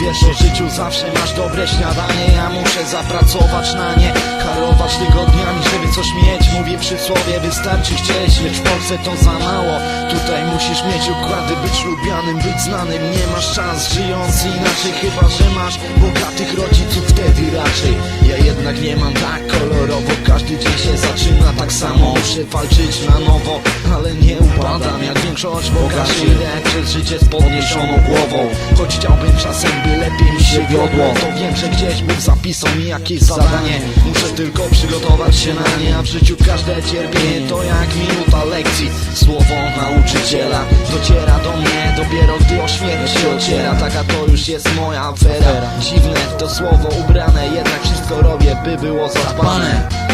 Wiesz, o życiu zawsze masz dobre śniadanie. Ja muszę zapracować na nie Karować tygodniami, żeby coś mieć. Mówię przysłowie, wystarczy chcieć Lecz w Polsce to za mało. Tutaj musisz mieć układy, być lubianym, być znanym. Nie masz szans żyjąc inaczej. Chyba, że masz bogatych rodziców Wtedy raczej. Ja jednak nie mam tak kolorowo. Każdy dzień się zaczyna tak samo Muszę walczyć na nowo Ale nie upadam jak większość bogaczy Idę przez życie z podniesioną głową. Choć chciałbym czasem, by lepiej mi się wiodło To wiem, że gdzieś Bóg zapisał mi jakieś zadanie. Muszę tylko przygotować się na nie A w życiu każde cierpienie to jak minuta lekcji. Słowo nauczyciela dociera do mnie Dopiero gdy o śmierć się ociera. Taka to już jest moja afera. Dziwne to słowo ubrane Jednak wszystko robię, by było zadbane